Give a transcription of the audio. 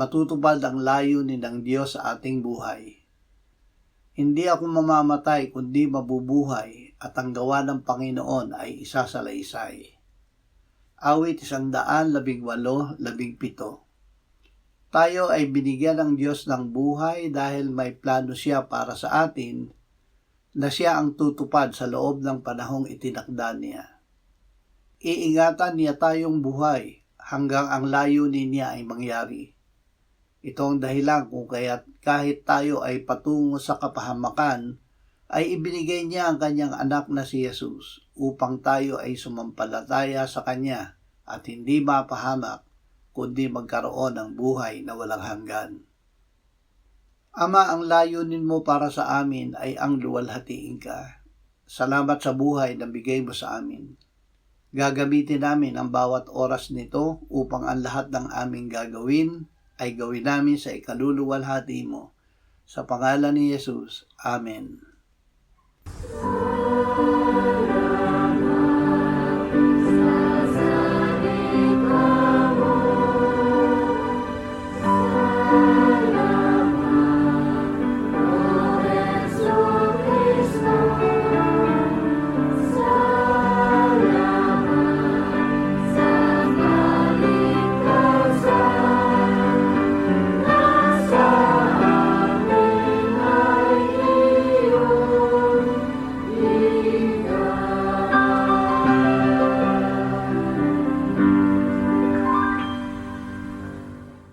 matutupad ang layunin ng Diyos sa ating buhay. Hindi ako mamamatay kundi mabubuhay at ang gawa ng Panginoon ay. Awit isandaan labing walo, labing pito. Tayo ay binigyan ng Diyos ng buhay dahil may plano siya para sa atin na siya ang tutupad sa loob ng panahong itinakda niya. Iingatan niya tayong buhay hanggang ang layunin niya ay mangyari. Ito ang dahilan kung kaya't kahit tayo ay patungo sa kapahamakan, ay ibinigay niya ang kanyang anak na si Jesus upang tayo ay sumampalataya sa kanya at hindi mapahamak kundi magkaroon ng buhay na walang hanggan. Ama, ang layunin mo para sa amin ay ang luwalhatiin ka. Salamat sa buhay na bigay mo sa amin. Gagamitin namin ang bawat oras nito upang ang lahat ng aming gagawin ay gawin namin sa ikaluluwalhati mo. Sa pangalan ni Jesus. Amen.